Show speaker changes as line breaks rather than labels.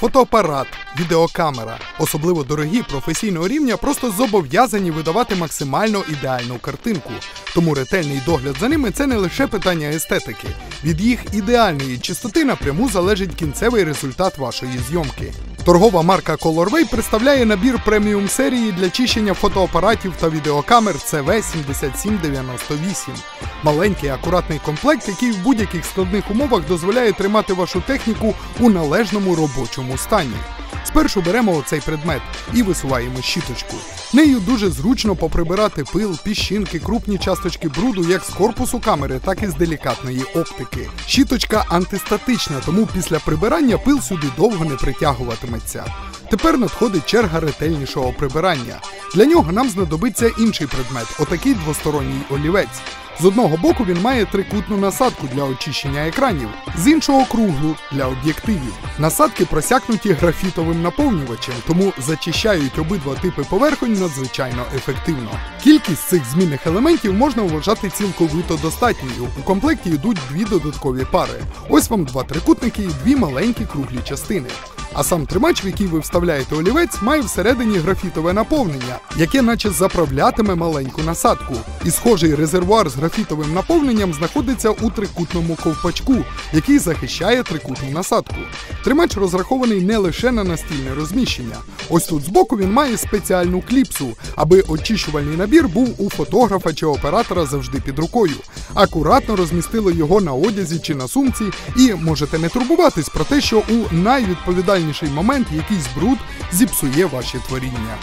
Фотоапарат, відеокамера, особливо дорогі професійного рівня, просто зобов'язані видавати максимально ідеальну картинку. Тому ретельний догляд за ними це не лише питання естетики. Від їх ідеальної чистоти напряму залежить кінцевий результат вашої зйомки. Торгова марка Colorway представляє набір преміум серії для чищення фотоапаратів та відеокамер CV7798. Маленький акуратний комплект, який в будь-яких складних умовах дозволяє тримати вашу техніку у належному робочому стані. Спершу беремо оцей предмет і висуваємо щіточку. Нею дуже зручно поприбирати пил, піщинки, крупні часточки бруду як з корпусу камери, так і з делікатної оптики. Щіточка антистатична, тому після прибирання пил сюди довго не притягуватиметься. Тепер надходить черга ретельнішого прибирання. Для нього нам знадобиться інший предмет отакий двосторонній олівець. З одного боку він має трикутну насадку для очищення екранів, з іншого круглу для об'єктивів. Насадки просякнуті графітовим наповнювачем, тому зачищають обидва типи поверхонь надзвичайно ефективно. Кількість цих змінних елементів можна вважати цілковито достатньою. У комплекті йдуть дві додаткові пари. Ось вам два трикутники і дві маленькі круглі частини. А сам тримач, в який ви вставляєте олівець, має всередині графітове наповнення, яке наче заправлятиме маленьку насадку. І схожий резервуар з графітовим наповненням знаходиться у трикутному ковпачку, який захищає трикутну насадку. Тримач розрахований не лише на настільне розміщення. Ось тут збоку він має спеціальну кліпсу, аби очищувальний набір був у фотографа чи оператора завжди під рукою. Акуратно розмістили його на одязі чи на сумці, і можете не турбуватись про те, що у найвідповідальніший момент якийсь бруд зіпсує ваші творіння.